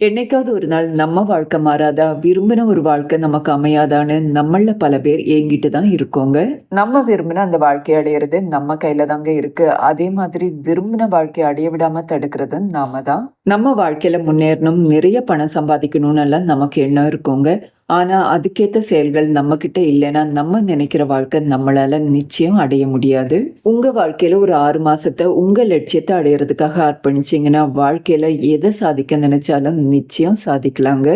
என்னைக்காவது ஒரு நாள் நம்ம வாழ்க்கை மாறாதா? விரும்பின ஒரு வாழ்க்கை நமக்கு அமையாதான்னு நம்மள பல பேர் ஏங்கிட்டு தான் இருக்கோங்க. நம்ம விரும்பின அந்த வாழ்க்கை அடையிறது நம்ம கையில தாங்க இருக்கு. அதே மாதிரி விரும்பின வாழ்க்கை அடைய விடாம தடுக்கிறது நாம தான். நம்ம வாழ்க்கையில முன்னேறணும் நிறைய பணம் சம்பாதிக்கணும்னு எல்லாம் நமக்கு எண்ணம் இருக்கோங்க. ஆனால் அதுக்கேற்ற செயல்கள் நம்ம கிட்ட இல்லைன்னா நம்ம நினைக்கிற வாழ்க்கை நம்மளால நிச்சயம் அடைய முடியாது. உங்க வாழ்க்கையில ஒரு ஆறு மாசத்தை உங்க லட்சியத்தை அடையிறதுக்காக அர்ப்பணிச்சிங்கன்னா வாழ்க்கையில எதை சாதிக்க நினைச்சாலும் நிச்சயம் சாதிக்கலாங்க.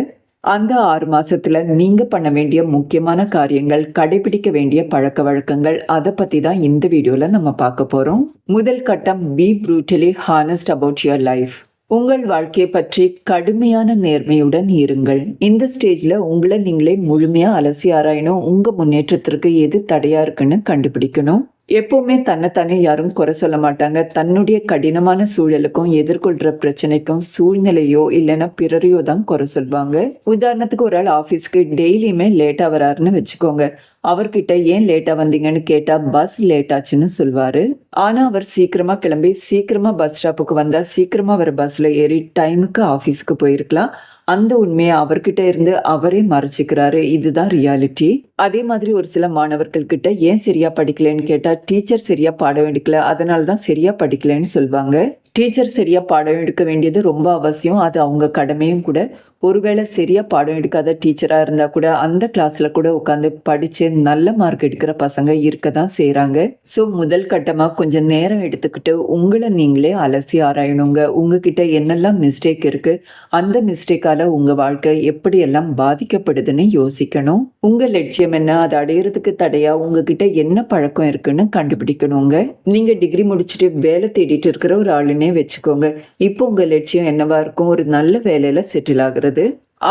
அந்த ஆறு மாசத்துல நீங்க பண்ண வேண்டிய முக்கியமான காரியங்கள் கடைபிடிக்க வேண்டிய பழக்க வழக்கங்கள் அதை பத்தி தான் இந்த வீடியோல நம்ம பார்க்க போறோம். முதல் கட்டம் be brutally honest about your life உங்கள் வாழ்க்கையை பற்றி கடுமையான நேர்மையுடன் இருங்கள். இந்த ஸ்டேஜில் உங்களை நீங்களே முழுமையாக அலசி ஆராயணும். உங்கள் முன்னேற்றத்திற்கு எது தடையாக இருக்குன்னு கண்டுபிடிக்கணும். எப்பவுமே தன்னைத்தானே யாரும் குறை சொல்ல மாட்டாங்க. தன்னுடைய கடினமான சூழலுக்கும் எதிர்கொள்கிற பிரச்சனைக்கும் சூழ்நிலையோ இல்லைன்னா பிறரையோ தான் குறை சொல்வாங்க. உதாரணத்துக்கு ஒரு ஆள் ஆஃபீஸ்க்கு டெய்லியுமே லேட்டாக வராருன்னு வச்சுக்கோங்க. அவர்கிட்ட ஏன் லேட்டா வந்தீங்கன்னு கேட்டா பஸ் லேட் ஆச்சுன்னு சொல்வாரு. ஆனா அவர் சீக்கிரமா கிளம்பி சீக்கிரமா பஸ் ஸ்டாப்புக்கு வந்தா சீக்கிரமா வர பஸ்ல ஏறி டைமுக்கு ஆஃபீஸ்க்கு போயிருக்கலாம். அந்த உண்மையை அவர்கிட்ட இருந்து அவரே மறைச்சிக்கிறாரு. இதுதான் ரியாலிட்டி அதே மாதிரி ஒரு சில மாணவர்கள் கிட்ட ஏன் சரியா படிக்கலைன்னு கேட்டா டீச்சர் சரியா பாடம் எடுக்கல அதனால தான் சரியா படிக்கலைன்னு சொல்லுவாங்க டீச்சர் சரியா பாடம் எடுக்க வேண்டியது ரொம்ப அவசியம். அது அவங்க கடமையும் கூட ஒருவேளை சரியா பாடம் எடுக்காத டீச்சரா இருந்தா கூட அந்த கிளாஸ்ல கூட உட்காந்து படிச்சு நல்ல மார்க் எடுக்கிற பசங்க இருக்க தான் செய்கிறாங்க ஸோ முதல் கட்டமா கொஞ்சம் நேரம் எடுத்துக்கிட்டு உங்களை நீங்களே அலசி ஆராயணுங்க. உங்ககிட்ட என்னெல்லாம் மிஸ்டேக் இருக்கு அந்த மிஸ்டேக்கால உங்க வாழ்க்கை எப்படியெல்லாம் பாதிக்கப்படுதுன்னு யோசிக்கணும். உங்க லட்சியம் என்ன அதை அடையிறதுக்கு தடையா உங்ககிட்ட என்ன பழக்கம் இருக்குன்னு கண்டுபிடிக்கணுங்க. நீங்க டிகிரி முடிச்சுட்டு வேலை தேடிட்டு இருக்கிற ஒரு ஆளுன்னே வச்சுக்கோங்க. இப்போ உங்க லட்சியம் என்னவா இருக்கும்? ஒரு நல்ல வேலையில செட்டில் ஆகுறது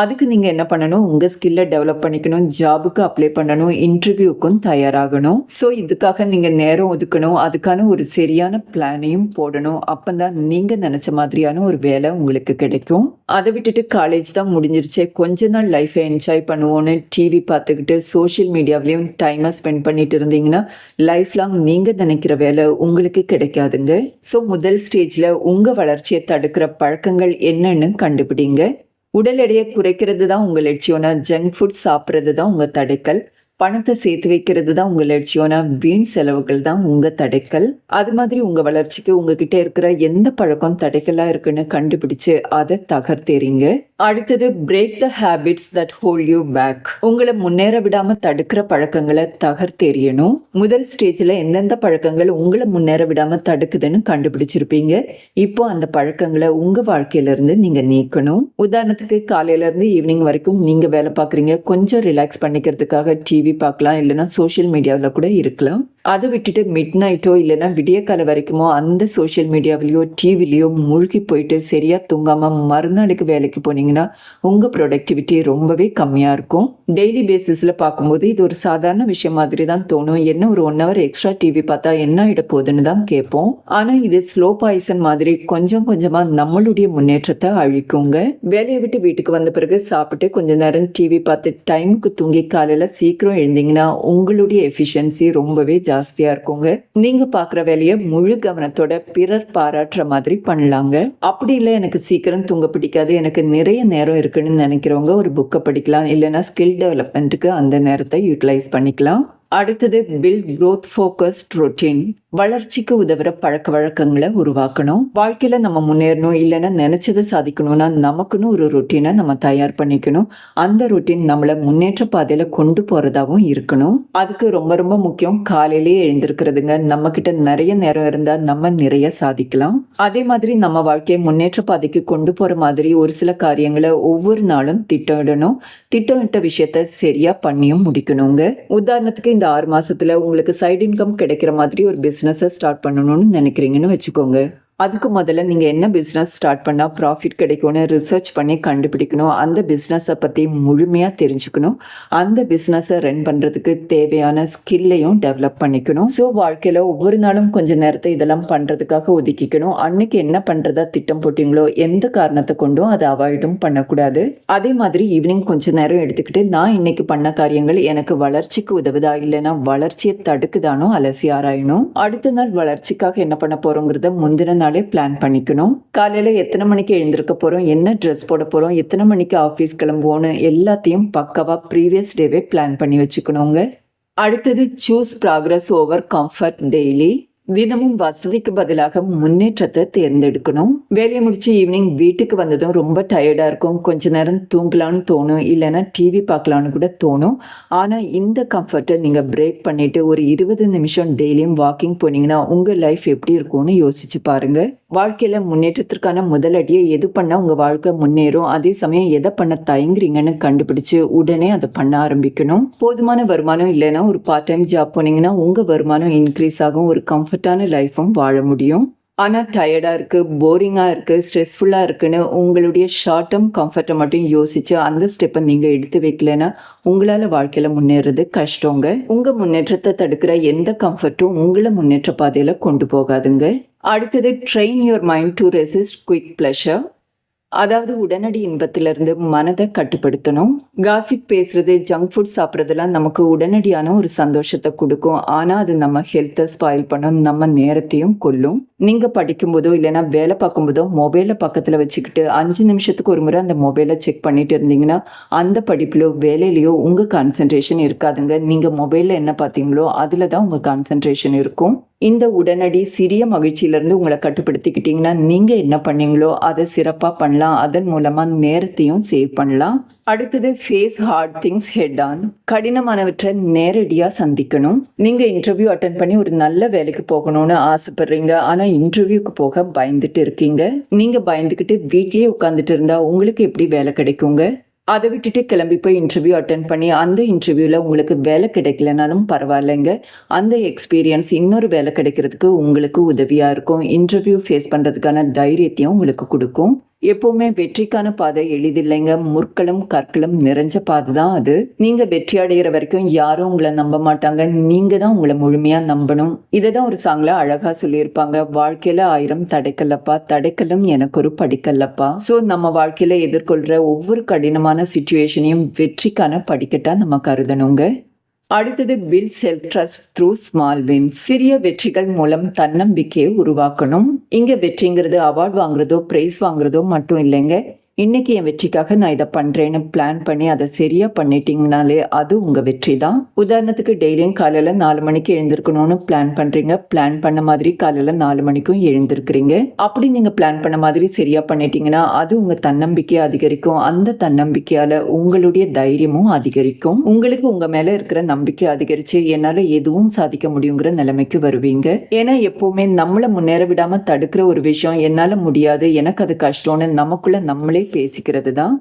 அதுக்கு நீங்கள் என்ன பண்ணணும்? உங்கள் ஸ்கில்லை டெவலப் பண்ணிக்கணும். ஜாபுக்கு அப்ளை பண்ணணும். இன்டர்வியூக்கும் தயாராகணும். ஸோ இதுக்காக நீங்கள் நேரம் ஒதுக்கணும். அதுக்கான ஒரு சரியான பிளானையும் போடணும். அப்போ தான் நீங்கள் நினச்ச மாதிரியான ஒரு வேலை உங்களுக்கு கிடைக்கும். அதை விட்டுட்டு காலேஜ் தான் முடிஞ்சிருச்சே. கொஞ்ச நாள் லைஃப்பை என்ஜாய் பண்ணுவோன்னு டிவி பார்த்துக்கிட்டு சோஷியல் மீடியாவிலையும் டைமை ஸ்பெண்ட் பண்ணிட்டு இருந்தீங்கன்னா லைஃப் லாங் நீங்கள் நினைக்கிற வேலை உங்களுக்கு கிடைக்காதுங்க. ஸோ முதல் ஸ்டேஜில் உங்கள் வளர்ச்சியை தடுக்கிற பழக்கங்கள் என்னன்னு கண்டுபிடிங்க. உடல் எடையை குறைக்கிறது தான் உங்கள் லட்சியம்னா ஜங்க் ஃபுட் சாப்பிட்றது தான் உங்கள் தடைக்கல். பணத்தை சேர்த்து வைக்கிறது தான் உங்கள் லட்சியம்னா வீண் செலவுகள் தான் உங்கள் தடைக்கல் அது மாதிரி உங்கள் வளர்ச்சிக்கு உங்ககிட்ட இருக்கிற எந்த பழக்கம் தடைக்கலாக இருக்குன்னு கண்டுபிடிச்சு அதை தகர்த்தேறீங்க. அடுத்தது break the habits that hold you back உங்களை முன்னேற விடாமல் தடுக்கிற பழக்கங்களை தகர்த்தெறியணும். முதல் ஸ்டேஜில் எந்தெந்த பழக்கங்கள் உங்களை முன்னேற விடாமல் தடுக்குதுன்னு கண்டுபிடிச்சிருப்பீங்க. இப்போ அந்த பழக்கங்களை உங்கள் வாழ்க்கையில இருந்து நீக்கணும். உதாரணத்துக்கு காலையிலேருந்து ஈவினிங் வரைக்கும் நீங்கள் வேலை பார்க்குறீங்க. கொஞ்சம் ரிலாக்ஸ் பண்ணிக்கிறதுக்காக டிவி பார்க்கலாம் இல்லைன்னா சோஷியல் மீடியாவில் கூட இருக்கலாம். அதை விட்டுட்டு மிட் நைட்டோ இல்லைன்னா விடியக்கால வரைக்குமோ அந்த சோஷியல் மீடியாவிலையோ டிவிலையோ மூழ்கி போயிட்டு சரியாக தூங்காமல் மறுநாளுக்கு வேலைக்கு போனீங்கன்னா உங்கள் ப்ரொடக்டிவிட்டி ரொம்பவே கம்மியாக இருக்கும். டெய்லி பேசிஸில் பார்க்கும்போது இது ஒரு சாதாரண விஷயம் மாதிரி தான் தோணும். என்ன ஒரு ஒன் ஹவர் எக்ஸ்ட்ரா டிவி பார்த்தா என்ன ஆயிட போகுதுன்னு தான் கேட்போம். ஆனால் இது ஸ்லோ பாய்சன் மாதிரி கொஞ்சம் கொஞ்சமாக நம்மளுடைய முன்னேற்றத்தை அழிக்குங்க. வேலையை விட்டு வீட்டுக்கு வந்த பிறகு சாப்பிட்டு கொஞ்ச நேரம் டிவி பார்த்து டைமுக்கு தூங்கி காலையில் சீக்கிரம் எழுந்தீங்கன்னா உங்களுடைய எஃபிஷியன்சி ரொம்பவே ஜாஸ்தியா இருக்குங்க. நீங்க பாக்குற வேலையை முழு கவனத்தோட பிறர் பாராட்டுற மாதிரி பண்ணலாங்க. அப்படி இல்லை எனக்கு சீக்கிரம் தூங்க பிடிக்காது எனக்கு நிறைய நேரம் இருக்குன்னு நினைக்கிறவங்க ஒரு புக்கை படிக்கலாம் இல்லைன்னா ஸ்கில் டெவலப்மெண்ட்டுக்கு அந்த நேரத்தை யூட்டிலைஸ் பண்ணிக்கலாம். அடுத்தது பில்ட் க்ரோத் ஃபோக்கஸ்ட் ரொட்டீன் வளர்ச்சிக்கு உதவுற பழக்க வழக்கங்களை உருவாக்கணும். வாழ்க்கையில நம்ம முன்னேறணும் இல்லைன்னா நினைச்சதை சாதிக்கணும்னா நமக்குன்னு ஒரு ரொட்டீனை நம்ம தயார் பண்ணிக்கணும். அந்த ரொட்டீன் நம்மளை முன்னேற்ற பாதையில கொண்டு போறதாவும் இருக்கணும். அதுக்கு ரொம்ப ரொம்ப முக்கியம் காலையிலேயே எழுந்திருக்கிறதுங்க. நம்ம கிட்ட நிறைய நேரம் இருந்தா நம்ம நிறைய சாதிக்கலாம். அதே மாதிரி நம்ம வாழ்க்கையை முன்னேற்ற பாதைக்கு கொண்டு போற மாதிரி ஒரு சில காரியங்களை ஒவ்வொரு நாளும் திட்டமிடணும். திட்டமிட்ட விஷயத்த சரியா பண்ணியும் முடிக்கணுங்க. உதாரணத்துக்கு இந்த ஆறு மாசத்துல உங்களுக்கு சைடு இன்கம் கிடைக்கிற மாதிரி ஒரு பிசினஸ் ஸ்டார்ட் பண்ணணும்னு நினைக்கிறீங்கன்னு வச்சுக்கோங்க. அதுக்கு முதல்ல நீங்கள் என்ன பிஸ்னஸ் ஸ்டார்ட் பண்ணால் ப்ராஃபிட் கிடைக்கும்னு ரிசர்ச் பண்ணி கண்டுபிடிக்கணும். அந்த பிஸ்னஸை பற்றி முழுமையாக தெரிஞ்சுக்கணும். அந்த பிஸ்னஸை ரன் பண்ணுறதுக்கு தேவையான ஸ்கில்லையும் டெவலப் பண்ணிக்கணும். ஸோ வாழ்க்கையில் ஒவ்வொரு நாளும் கொஞ்சம் நேரத்தை இதெல்லாம் பண்ணுறதுக்காக ஒதுக்கிக்கணும். அன்னைக்கு என்ன பண்ணுறதா திட்டம் போட்டிங்களோ எந்த காரணத்தை கொண்டும் அதை அவாய்டும் பண்ணக்கூடாது. அதே மாதிரி ஈவினிங் கொஞ்ச நேரம் எடுத்துக்கிட்டு நான் இன்னைக்கு பண்ண காரியங்கள் எனக்கு வளர்ச்சிக்கு உதவுதா இல்லைன்னா வளர்ச்சியை தடுக்குதானோ அலசி ஆராயணும். அடுத்த நாள் வளர்ச்சிக்காக என்ன பண்ண போகிறோங்கிறத முந்தின நாளே பிளான் பண்ணிக்கணும். காலையில் எத்தனை மணிக்கு எழுந்திருக்க போகிறோம் என்ன ட்ரெஸ் போட போகிறோம் எத்தனை மணிக்கு ஆஃபீஸ் கிளம்புவோன்னு எல்லாத்தையும் பக்காவாக ப்ரீவியஸ் டேவே பிளான் பண்ணி வச்சுக்கணுங்க. அடுத்தது choose progress over comfort daily தினமும் வசதிக்கு பதிலாக முன்னேற்றத்தை தேர்ந்தெடுக்கணும். வேலையை முடிச்சு ஈவினிங் வீட்டுக்கு வந்ததும் ரொம்ப டயர்டாக இருக்கும். கொஞ்ச நேரம் தூங்கலான்னு தோணும். இல்லைன்னா டிவி பார்க்கலான்னு கூட தோணும். ஆனால் இந்த கம்ஃபர்ட்டை நீங்கள் பிரேக் பண்ணிவிட்டு ஒரு இருபது நிமிஷம் டெய்லியும் வாக்கிங் போனீங்கன்னா உங்கள் லைஃப் எப்படி இருக்கும்னு யோசிச்சு பாருங்கள் வாழ்க்கையில் முன்னேற்றத்திற்கான முதல் அடியை எது பண்ணால் உங்கள் வாழ்க்கை முன்னேறும்? அதே சமயம் எதை பண்ண தயங்குறீங்கன்னு கண்டுபிடிச்சு உடனே அதை பண்ண ஆரம்பிக்கணும். போதுமான வருமானம் இல்லைன்னா ஒரு பார்ட் டைம் ஜாப் போனீங்கன்னா உங்கள் வருமானம் இன்க்ரீஸ் ஆகும் ஒரு கம்ஃபர்டான லைஃப்பும் வாழ முடியும். ஆனால் டயர்டாக இருக்குது போரிங்காக இருக்குது ஸ்ட்ரெஸ்ஃபுல்லாக இருக்குன்னு உங்களுடைய ஷார்ட் டேர்ம் கம்ஃபர்ட்டை மட்டும் யோசித்து அந்த ஸ்டெப்பை நீங்கள் எடுத்து வைக்கலன்னா உங்களால் வாழ்க்கையில் முன்னேறது கஷ்டங்க. உங்கள் முன்னேற்றத்தை தடுக்கிற எந்த கம்ஃபர்ட்டும் உங்களை முன்னேற்ற பாதையில் கொண்டு போகாதுங்க. அடுத்தது train your mind to resist quick pleasure அதாவது உடனடி இன்பத்திலிருந்து மனதை கட்டுப்படுத்தணும். காசிப் பேசுறது ஜங்க் ஃபுட் சாப்பிட்றதெல்லாம் நமக்கு உடனடியான ஒரு சந்தோஷத்தை கொடுக்கும். ஆனால் அது நம்ம ஹெல்த்தை ஸ்பாயில் பண்ணும் நம்ம நேரத்தையும் கொல்லும். நீங்கள் படிக்கும்போதோ இல்லைன்னா வேலை பார்க்கும்போதோ மொபைலை பக்கத்தில் வச்சுக்கிட்டு அஞ்சு நிமிஷத்துக்கு ஒரு முறை அந்த மொபைலை செக் பண்ணிட்டு இருந்தீங்கன்னா அந்த படிப்புலையோ வேலையிலையோ உங்கள் கான்சன்ட்ரேஷன் இருக்காதுங்க. நீங்கள் மொபைலில் என்ன பார்த்தீங்களோ அதில் தான் உங்கள் கான்சன்ட்ரேஷன் இருக்கும். இந்த உடனடி சிறிய மகிழ்ச்சியிலேருந்து உங்களை கட்டுப்படுத்திக்கிட்டிங்கன்னா நீங்கள் என்ன பண்ணீங்களோ அதை சிறப்பாக பண்ணலாம். அதன் மூலமாக நேரத்தையும் சேவ் பண்ணலாம். அடுத்தது face hard things head on கடினமானவற்றை நேரடியாக சந்திக்கணும். நீங்கள் இன்டர்வியூ அட்டன் பண்ணி ஒரு நல்ல வேலைக்கு போகணும்னு ஆசைப்படுறீங்க. ஆனால் இன்டர்வியூக்கு போக பயந்துட்டு இருக்கீங்க. நீங்கள் பயந்துக்கிட்டு வீட்லேயே உட்காந்துட்டு இருந்தால் உங்களுக்கு எப்படி வேலை கிடைக்குங்க? அதை விட்டுட்டு கிளம்பி போய் இன்டர்வியூ அட்டன் பண்ணி அந்த இன்டர்வியூவில் உங்களுக்கு வேலை கிடைக்கலனாலும் பரவாயில்லைங்க. அந்த எக்ஸ்பீரியன்ஸ் இன்னொரு வேலை கிடைக்கிறதுக்கு உங்களுக்கு உதவியாக இருக்கும். இன்டர்வியூ ஃபேஸ் பண்ணுறதுக்கான தைரியத்தையும் உங்களுக்கு கொடுக்கும். எப்பவுமே வெற்றிக்கான பாதை எளிதில்லைங்க. முற்களும் கற்களும் நிறைஞ்ச பாதை தான் அது. நீங்க வெற்றி அடைகிற வரைக்கும் யாரும் உங்களை நம்ப மாட்டாங்க. நீங்க தான் உங்களை முழுமையா நம்பணும். இதை தான் ஒரு சாங்ல அழகா சொல்லியிருப்பாங்க. வாழ்க்கையில ஆயிரம் தடைக்கல்லப்பா. தடைக்கல்லும் எனக்கு ஒரு படிக்கல்லப்பா. ஸோ நம்ம வாழ்க்கையில எதிர்கொள்ற ஒவ்வொரு கடினமான சுச்சுவேஷனையும் வெற்றிக்கான படிக்கட்டா நம்ம கருதணுங்க. அடுத்தது build self trust through small win சிறிய வெற்றிகள் மூலம் தன்னம்பிக்கையை உருவாக்கணும். இங்கே வெற்றிங்கிறது அவார்ட் வாங்குறதோ பிரைஸ் வாங்குறதோ மட்டும் இல்லைங்க. இன்னைக்கு என் வெற்றிக்காக நான் இதை பண்றேன்னு பிளான் பண்ணி அதை சரியா பண்ணிட்டீங்கனாலே அது உங்க வெற்றி தான். உதாரணத்துக்கு டெய்லியும் காலையில நாலு மணிக்கு எழுந்திருக்கணும்னு பிளான் பண்றீங்க. பிளான் பண்ண மாதிரி காலையில நாலு மணிக்கும் எழுந்திருக்கிறீங்க. அப்படி நீங்க பிளான் பண்ண மாதிரி சரியா பண்ணிட்டீங்கன்னா அது உங்க தன்னம்பிக்கையை அதிகரிக்கும். அந்த தன்னம்பிக்கையால உங்களுடைய தைரியமும் அதிகரிக்கும். உங்களுக்கு உங்க மேல இருக்கிற நம்பிக்கை அதிகரிச்சு என்னால எதுவும் சாதிக்க முடியுங்கிற நிலைமைக்கு வருவீங்க. ஏன்னா எப்பவுமே நம்மளை முன்னேற விடாம தடுக்கிற ஒரு விஷயம் என்னால முடியாது. எனக்கு அது கஷ்டம்னு நமக்குள்ள நம்மளே பேசிக்கிறது தான்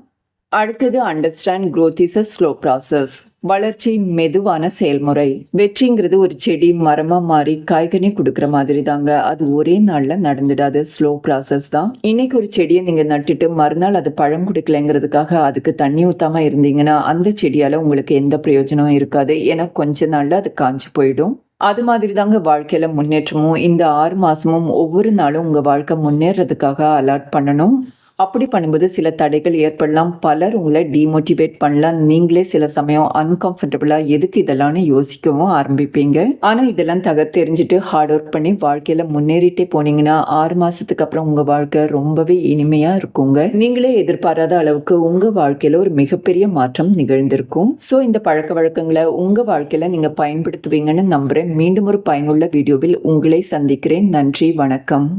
அடுத்தது understand growth is a slow process வளர்ச்சி மெதுவான செயல்முறை. வெற்றிங்கிறது ஒரு செடி மரமாக மாறி காய்கனி கொடுக்குற மாதிரி தாங்க அது ஒரே நாளில் நடந்துடாது. ஸ்லோ ப்ராசஸ் தான். இன்னைக்கு ஒரு செடியை நீங்கள் நட்டுட்டு மறுநாள் அது பழம் கொடுக்கலங்கிறதுக்காக அதுக்கு தண்ணி ஊற்றாமல் இருந்தீங்கன்னா அந்த செடியால் உங்களுக்கு எந்த பிரயோஜனமும் இருக்காது. ஏன்னா கொஞ்ச நாளில் அது காஞ்சு போயிடும். அது மாதிரி தாங்க வாழ்க்கையில முன்னேற்றமும். இந்த ஆறு மாசமும் ஒவ்வொரு நாளும் உங்க வாழ்க்கை முன்னேறதுக்காக அலாட் பண்ணணும். அப்படி பண்ணும்போது சில தடைகள் ஏற்படலாம். பலர் உங்களை டிமோட்டிவேட் பண்ணலாம். நீங்களே சில சமயம் அன்கம்ஃபர்டபுளாக எதுக்கு இதெல்லாம்னு யோசிக்கவும் ஆரம்பிப்பீங்க. ஆனால் இதெல்லாம் தகர் தெரிஞ்சுட்டு ஹார்ட் ஒர்க் பண்ணி வாழ்க்கையில் முன்னேறிட்டே போனீங்கன்னா ஆறு மாதத்துக்கு அப்புறம் உங்கள் வாழ்க்கை ரொம்பவே இனிமையாக இருக்குங்க. நீங்களே எதிர்பாராத அளவுக்கு உங்கள் வாழ்க்கையில் ஒரு மிகப்பெரிய மாற்றம் நிகழ்ந்திருக்கும். ஸோ இந்த பழக்க வழக்கங்களை உங்கள் வாழ்க்கையில் நீங்கள் பயன்படுத்துவீங்கன்னு நம்புகிறேன் மீண்டும் ஒரு பயனுள்ள வீடியோவில் உங்களை சந்திக்கிறேன். நன்றி வணக்கம்.